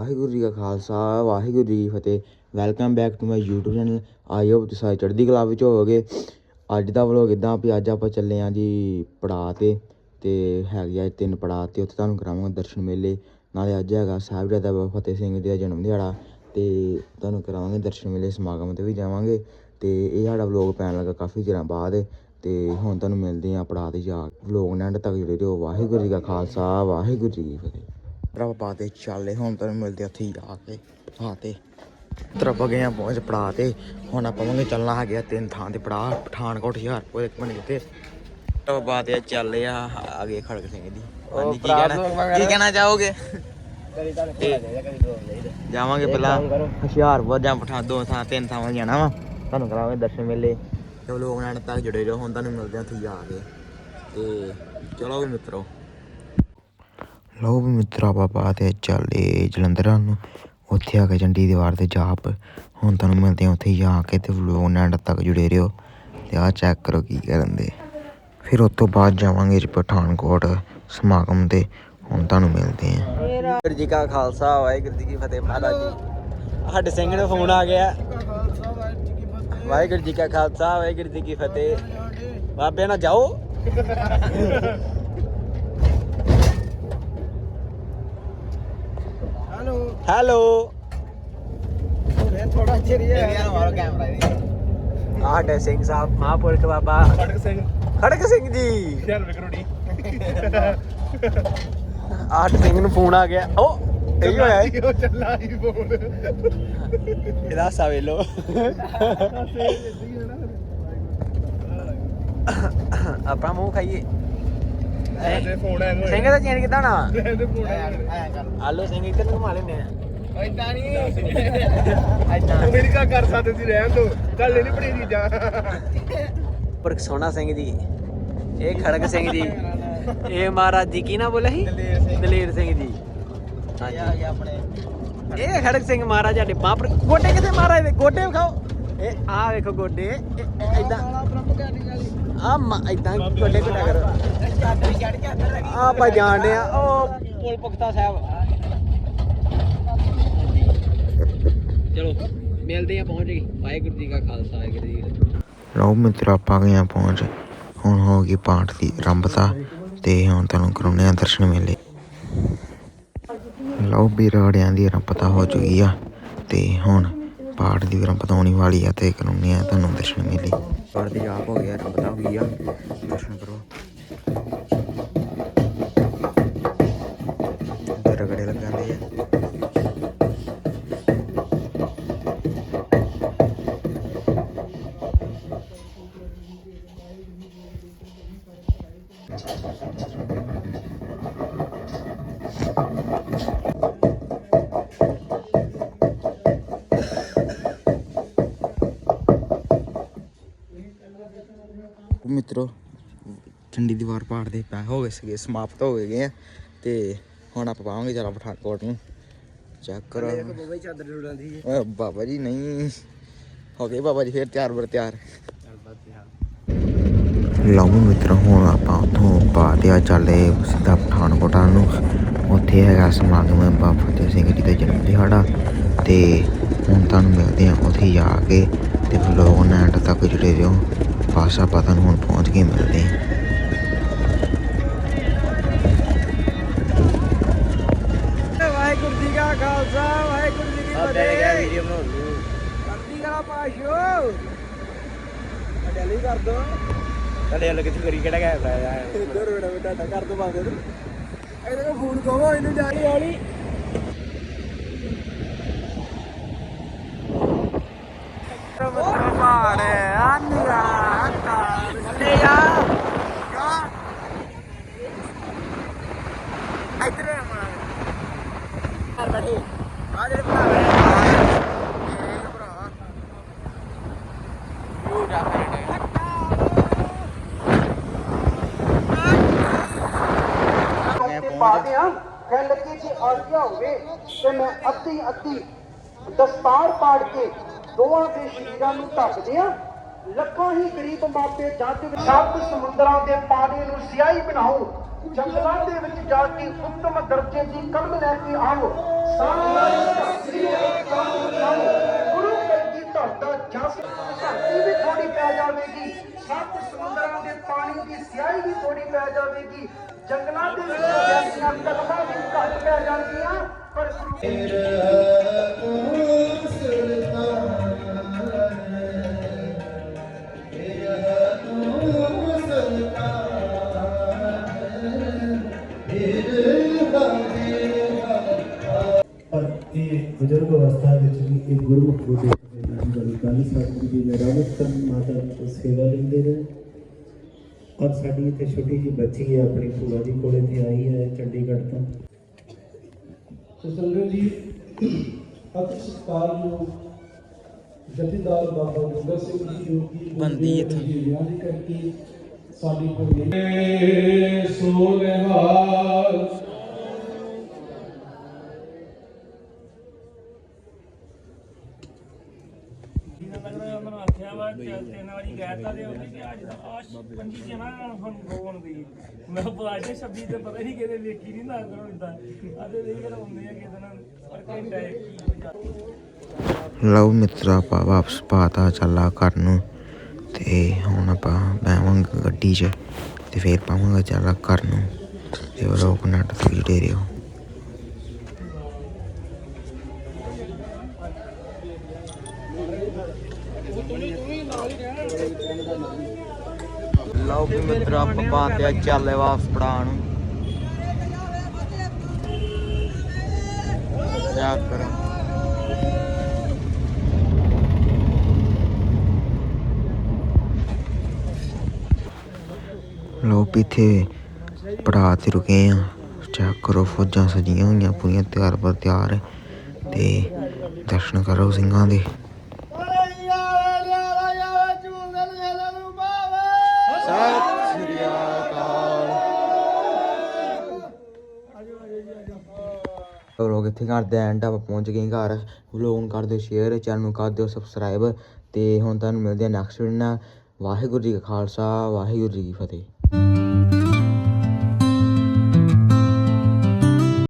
ਵਾਹਿਗੁਰੂ ਜੀ ਕਾ ਖਾਲਸਾ, ਵਾਹਿਗੁਰੂ ਜੀ ਕੀ ਫਤਿਹ। Welcome back to my YouTube channel I hope ਤੁਸੀਂ ਸਾਰੇ ਚੜ੍ਹਦੀ ਕਲਾ ਵਿੱਚ ਹੋਵੋਗੇ। ਅੱਜ ਦਾ ਵਲੋਗ ਇਦਾਂ ਵੀ ਅੱਜ ਆਪਾਂ ਚੱਲੇ ਆਂ ਜੀ ਪੜਾਅ ਤੇ। ਤੇ ਹੈਗੇ ਆ ਤਿੰਨ ਪੜਾਅ ਤੇ, ਉੱਥੇ ਤੁਹਾਨੂੰ ਕਰਾਵਾਂਗੇ ਦਰਸ਼ਨ ਮੇਲੇ। ਨਾਲੇ ਅੱਜ ਹੈਗਾ ਸਾਹਿਬਜ਼ਾਦਾ ਬਾਬਾ ਫਤਿਹ ਸਿੰਘ ਜੀ ਦਾ ਜਨਮ ਦਿਹਾੜਾ। ਤੇ ਤੁਹਾਨੂੰ ਕਰਾਵਾਂਗੇ ਦਰਸ਼ਨ ਮੇਲੇ, ਸਮਾਗਮ ਤੇ ਵੀ ਜਾਵਾਂਗੇ। ਤੇ ਇਹ ਸਾਡਾ ਵਲੋਗ ਪੈਣ ਲੱਗਾ ਕਾਫੀ ਚਿਰਾਂ ਬਾਅਦ। ਤੇ ਹੁਣ ਤੁਹਾਨੂੰ ਮਿਲਦੇ ਆਂ ਪੜਾਅ ਤੇ ਜਾ ਵਲੋਗ ਨਾਲ ਐਂਡ ਤੱਕ ਜੁੜੇ ਰਹੋ। ਵਾਹਿਗੁਰੂ ਜੀ ਕਾ ਖਾਲਸਾ ਵਾਹਿਗੁਰੂ ਜੀ ਕੀ ਫਤਿਹ। ਤਰ੍ਹਾਂ ਪਾ ਤੇ ਚੱਲੇ ਹੁਣ ਤੁਹਾਨੂੰ ਮਿਲਦੇ ਆ ਉੱਥੇ ਕੇ। ਹਾਂ ਤੇ ਤਰ੍ਹਾਂ ਗਏ ਆ ਪਹੁੰਚ ਪੜਾ ਤੇ। ਹੁਣ ਆਪਾਂ ਵਾਂਗੇ ਚੱਲਣਾ ਹੈਗਾ ਤਿੰਨ ਥਾਂ ਤੇ ਪੜਾ ਪਠਾਨਕੋਟ ਹੁਸ਼ਿਆਰਪੁਰ ਇੱਕ ਬਣੇ ਤੇ ਤਰ੍ਹਾਂ ਪਾ ਤੇ ਚੱਲੇ ਆ ਗਏ ਖੜਕ ਸਿੰਘ ਦੀ। ਹਾਂਜੀ ਕੀ ਕਹਿਣਾ ਕੀ ਕਹਿਣਾ ਚਾਹੋਗੇ? ਜਾਵਾਂਗੇ ਪਹਿਲਾਂ ਹੁਸ਼ਿਆਰਪੁਰ ਜਾਂ ਪਠਾਨ ਦੋ ਥਾਂ ਤਿੰਨ ਥਾਵਾਂ ਜਾਣਾ ਵਾ। ਤੁਹਾਨੂੰ ਕਰਾਵਾਂਗੇ ਦਰਸ਼ਨ ਮੇਲੇ। ਤੇ ਲੋਕ ਨਾਲ ਤੱਕ ਜੁੜੇ ਰਹੋ ਹੁਣ ਤੁਹਾਨੂੰ ਮਿਲਦੇ ਆ ਉੱਥੇ ਜਾ ਕੇ। ਤੇ ਚਲੋ ਵੀ ਮਿੱਤਰੋ। ਲਓ ਵੀ ਮਿੱਤਰਾ ਬਾਬਾ ਤੇ ਚੱਲੇ ਜਲੰਧਰ ਨੂੰ। ਉੱਥੇ ਆ ਕੇ ਚੰਡੀ ਦੀਵਾਰ ਤੇ ਜਾਪ। ਹੁਣ ਤੁਹਾਨੂੰ ਮਿਲਦੇ ਆ ਉੱਥੇ ਜਾ ਕੇ ਤੇ ਵਲੋਗ ਨਾਲ ਤੱਕ ਜੁੜੇ ਰਹੋ। ਤੇ ਆ ਚੈੱਕ ਕਰੋ ਕੀ ਕਰਨ ਦੇ। ਫਿਰ ਉਸ ਤੋਂ ਬਾਅਦ ਜਾਵਾਂਗੇ ਜੀ ਪਠਾਨਕੋਟ ਸਮਾਗਮ ਤੇ। ਹੁਣ ਤੁਹਾਨੂੰ ਮਿਲਦੇ ਆ ਵਾਹਿਗੁਰੂ ਜੀ ਕਾ ਖਾਲਸਾ ਵਾਹਿਗੁਰੂ ਜੀ ਕੀ ਫਤਿਹ ਮਹਾਰਾਜ ਜੀ। ਸਾਡੇ ਸਿੰਘ ਨੂੰ ਫੋਨ ਆ ਗਿਆ। ਵਾਹਿਗੁਰੂ ਜੀ ਕਾ ਖਾਲਸਾ ਵਾਹਿਗੁਰੂ ਜੀ ਕੀ ਫਤਿਹ। ਬਾਬੇ ਨਾਲ ਜਾਓ। ਹੈਲੋ। ਹੈਲੋ। ਥੋੜਾ ਚਿਰ ਹੀ ਹੈ। ਮਾਰੋ ਕੈਮਰਾ ਆਡੇ ਸਿੰਘ ਸਾਹਿਬ ਮਹਾਂਪੁਰਖ ਬਾਬਾ। ਖੜਕ ਸਿੰਘ। ਖੜਕ ਸਿੰਘ ਜੀ। ਸ਼ਹਿਰ ਵਿਕਰੋੜੀ। ਆਟ ਸਿੰਘ ਨੂੰ ਫੋਨ ਆ ਗਿਆ। ਓ ਇਹੀ ਹੋਇਆ। ਉਹ ਚੱਲਾ ਇਹਦਾ ਆਪਣਾ ਮੂੰਹ ਖਾਈਏ ਤੇ ਫੋਨ ਹੈ ਸਿੰਘ ਦਾ ਚੇਨ ਕਿਦਾਂ ਨਾ ਤੇ ਫੋਨ ਹੈ ਆਲੂ ਸਿੰਘ ਇੱਧਰ ਨੂੰ ਘੁਮਾ ਲੈਨੇ ਆ ਐਦਾਂ ਨਹੀਂ ਐਦਾਂ ਅਮਰੀਕਾ ਕਰ ਸਕਦੇ ਸੀ ਰਹਿਣ ਦੋ ਗੱਲ ਨਹੀਂ ਬੜੀ ਚੀਜ਼ਾਂ ਪੁਰਖ ਸੋਨਾ ਸਿੰਘ ਜੀ ਇਹ ਖੜਕ ਸਿੰਘ ਜੀ ਇਹ ਮਹਾਰਾਜ ਜੀ ਕੀ ਨਾ ਬੋਲੇ ਸੀ ਦਲੇਰ ਸਿੰਘ। ਦਲੇਰ ਆਪਣੇ। ਇਹ ਖੜਕ ਸਿੰਘ ਮਹਾਰਾਜ ਸਾਡੇ ਬਾਪਰ ਗੋਡੇ ਕਿਤੇ ਮਹਾਰਾਜ ਦੇ ਗੋਡੇ ਵਿਖਾਓ। ਇਹ ਆ ਵੇਖੋ ਗੋਡੇ। ਇਦਾਂ ਆ ਇਦਾਂ ਗੋਡੇ ਘਟਾ ਕਰੋ। ਚਾਦਰ ਚੜ ਕੇ ਅੰਦਰ ਲੱਗੀ। ਆ ਆਪਾਂ ਜਾਣਦੇ ਆ। ਉਹ ਪੁਲ ਪੁਖਤਾ ਸਾਹਿਬ। ਚਲੋ ਮਿਲਦੇ ਆ ਪਹੁੰਚ ਗਏ ਵਾਹਿਗੁਰੂ ਜੀ ਕਾ ਖਾਲਸਾ ਵਾਹਿਗੁਰੂ ਜੀ ਲਓ ਮਿੱਤਰ ਆਪਾਂ ਗਏ ਆ ਪਹੁੰਚ। ਹੁਣ ਹੋ ਗਈ ਪਾਠ ਦੀ ਆਰੰਭਤਾ ਤੇ ਹੁਣ ਤੁਹਾਨੂੰ ਕਰਾਉਣੇ ਆ ਦਰਸ਼ਨ ਮੇਲੇ। ਲਓ ਵੀ ਰਾੜਿਆਂ ਦੀ ਆਰੰਭਤਾ ਹੋ ਚੁੱਕੀ ਆ ਤੇ ਹੁਣ ਪਾਠ ਦੀ ਆਰੰਭਤਾ ਹੋਣੀ ਵਾਲੀ ਆ ਤੇ ਕਰਾਉਣੇ ਆ ਤੁਹਾਨੂੰ ਦਰਸ਼ਨ ਮਿਲੀ। ਪਾਠ ਦੀ ਆਪ ਹੋ ਗਿਆ ਆਰੰਭਤਾ ਹੋ ਗਈ ਆ। ਦਰਸ਼ਨ ਕਰੋ। ਮਿੱਤਰੋ ਠੰਡੀ ਦੀਵਾਰ ਪਹਾੜ ਦੇ ਪੈ ਹੋ ਗਏ ਸੀਗੇ ਸਮਾਪਤ ਹੋ ਗਏ ਆ ਤੇ ਹੁਣ ਆਪਾਂ ਪਾਵਾਂਗੇ ਜਰਾ ਪਠਾਨਕੋਟ ਨੂੰ। ਚੈੱਕ ਕਰੋ। ਚਾਦਰ ਡੁੱਲਦੀ ਹੈ। ਓਏ ਬਾਬਾ ਜੀ ਨਹੀਂ। ਹੋ ਗਏ ਬਾਬਾ ਜੀ ਫੇਰ ਤਿਆਰ ਬਰ ਤਿਆਰ। ਲਓ ਮਿੱਤਰ ਹੁਣ ਆਪਾਂ ਉੱਥੋਂ ਬਾਅਦ ਆ ਚੱਲੇ ਸਿੱਧਾ ਪਠਾਨਕੋਟ ਨੂੰ। ਉੱਥੇ ਹੈਗਾ ਸਮਾਗਮ ਬਾਬਾ ਫਤਿਹ ਸਿੰਘ ਜੀ ਦਾ ਜਨਮ ਦਿਹਾੜਾ ਤੇ ਹੁਣ ਤੁਹਾਨੂੰ ਮਿਲਦੇ ਆ ਉੱਥੇ ਜਾ ਕੇ ਤੇ ਵਲੋਗ ਐਂਡ ਤੱਕ ਜੁੜੇ ਰਹੋ। ਬਸ ਆਪਾਂ ਤੁਹਾਨੂੰ ਹੁਣ ਪਹੁੰਚ ਕੇ ਮਿਲਦੇ ਹਾਂ ਵਾਹਿਗੁਰੂ ਜੀ ਕਾ ਖਾਲਸਾ ਵਾਹਿਗੁਰੂ ਜੀ ਕੀ ਫਤਿਹ। ਵੀਡੀਓ ਬਣਾ ਲੂ ਕਰਦੀ ਕਰਾ ਪਾਸ਼ੋ। ਕਰ ਦੋ ਕਿੱਥੇ ਕਰੀ ਕਿਹੜਾ ਗਿਆ ਫਾਇਦਾ ਇੱਧਰ ਬੇਟਾ ਕਰ ਦੋ ਬਾਬੇ ਨੂੰ ਇਹਦੇ ਕੋ ਫੋਨ ਕਹੋ ਇਹਨੂੰ ਜਾਣੀ ਵਾਲੀ। ਮਾੜੇ ਆਨੀਆ ਲੈ ਜਾ ਇੱਧਰ ਆ ਮਾਰ ਪਾ ਦਿਆਂ ਲੱਗੇ ਜੇ ਆਗਿਆ ਹੋਵੇ ਤੇ ਮੈਂ ਅੱਧੀ ਅੱਧੀ ਦਸਤਾਰ ਪਾੜ ਕੇ ਦੋਵਾਂ ਦੇ ਸ਼ਰੀਰਾਂ ਨੂੰ ਢੱਕ ਦਿਆਂ ਲੱਖਾਂ ਹੀ ਗਰੀਬ ਮਾਪੇ ਜੱਜ ਸੱਤ ਸਮੁੰਦਰਾਂ ਦੇ ਪਾਣੀ ਨੂੰ ਸਿਆਹੀ ਬਣਾਓ, ਜੰਗਲਾਂ ਦੇ ਵਿੱਚ ਜਾ ਕੇ ਉੱਤਮ ਦਰਜੇ ਦੀ ਕਲਮ ਲੈ ਕੇ ਆਓ। ਸਾਰੇ ਧਰਤੀ ਕੰਮ ਲਾਓ ਗੁਰੂ ਕਲਗੀ ਤੁਹਾਡਾ ਜਸ। ਧਰਤੀ ਵੀ ਥੋੜੀ ਪੈ ਜਾਵੇਗੀ, ਸੱਤ ਸਮੁੰਦਰਾਂ ਦੇ ਪਾਣੀ ਦੀ ਸਿਆਹੀ ਵੀ ਥੋੜੀ ਪੈ ਜਾਵੇਗੀ। ਜੰਗਲਾਂ ਦੇ ਵਿੱਚ ਜਾਂਦੀਆਂ ਕਲਮਾਂ ਵੀ ਘੱਟ ਪੈ ਜਾਣਗੀਆਂ, ਪਰ ਗੁਰੂ ਇਹ ਗੁਰਮੁਖ ਬੋਧੇ ਦੀ ਗੱਲ ਸਾਡੀ ਦੀ ਨਿਰਵਤ ਮਾਤਾ ਦੀ ਸੇਵਾ ਲੈਂਦੇ ਨੇ ਔਰ ਸਾਡੀ ਇੱਥੇ ਛੋਟੀ ਜਿਹੀ ਬੱਚੀ ਹੈ ਆਪਣੀ ਭੂਆ ਜੀ ਕੋਲੇ ਤੇ ਆਈ ਹੈ ਚੰਡੀਗੜ੍ਹ ਤੋਂ। ਸੋ ਸੰਗਤ ਜੀ ਅਤਿ ਸਤਿਕਾਰਯੋਗ ਜਥੇਦਾਰ ਬਾਬਾ ਜੋਗਾ ਸਿੰਘ ਜੀ ਜੋ ਕਿ ਬੰਦੀ ਇੱਥੇ। ਵਿਆਹ ਕਰਕੇ ਸਾਡੀ ਭੂਮੀ ਸੋ ਨਿਹਾਲ ਮੈਨੂੰ ਵਾ ਤੇ ਤਿੰਨ ਵਾਰੀ ਕਹਿਤਾ ਤੇ ਉਹਨੇ ਕਿ ਅੱਜ ਦਾ ਆਸ਼ ਪੰਜੀ ਕੇ ਹੁਣ ਗੋਣ ਦੀ ਮੈਂ ਬਾਜੇ ਸ਼ਬਦੀ ਤੇ ਪਤਾ ਨਹੀਂ ਕਿਤੇ ਵੇਖੀ ਨਹੀਂ ਨਾ ਕਰੋ ਇਦਾਂ ਆਦੇ ਨਹੀਂ ਕਰਾਉਂਦੇ ਆ ਕਿਤੇ ਪਰ ਘੰਟਾ ਇੱਕ ਲਓ ਮਿੱਤਰਾ, ਆਪਾਂ ਵਾਪਸ ਪਾਤਾ ਚੱਲਾ ਘਰ ਨੂੰ ਤੇ ਹੁਣ ਆਪਾਂ ਬੈਵਾਂਗੇ ਗੱਡੀ 'ਚ ਤੇ ਫੇਰ ਪਾਵਾਂਗੇ ਚੱਲਾ ਘਰ ਨੂੰ ਤੇ ਉਹ ਲੋਕ ਨੱਟ ਤੇ ਜੁੜੇ ਰਹੋ ਲਓ ਵੀ ਮਿੱਤਰਾ, ਆਪਾਂ ਪਾਤੇ ਚੱਲੇ ਵਾਪਸ ਪੜਾ ਨੂੰ ਯਾਦ ਲੋ ਪਿੱਥੇ ਪੜਾ ਤੇ ਰੁਕੇ ਆ। ਚੈੱਕ ਕਰੋ, ਫੌਜਾਂ ਸਜੀਆਂ ਹੋਈਆਂ, ਪੂਰੀਆਂ ਤਿਆਰ ਪਰ ਤਿਆਰ। ਹੈ ਤੇ ਦਰਸ਼ਨ ਕਰੋ ਸਿੰਘਾਂ ਦੇ। ਲੋਕ ਇੱਥੇ ਕਰਦੇ ਐਂਡ ਆਪਾਂ ਪਹੁੰਚ ਗਏ ਘਰ। ਵਲੋਗ ਨੂੰ ਕਰ ਦਿਓ ਸ਼ੇਅਰ ਚੈਨਲ ਨੂੰ ਕਰ ਦਿਓ ਸਬਸਕ੍ਰਾਈਬ ਤੇ ਹੁਣ ਤੁਹਾਨੂੰ ਮਿਲਦੇ ਆ ਨੈਕਸਟ ਵੀਡੀਓ ਨਾਲ। ਵਾਹਿਗੁਰੂ ਜੀ ਕਾ ਖਾਲਸਾ, ਵਾਹਿਗੁਰੂ ਜੀ ਕੀ ਫਤਿਹ।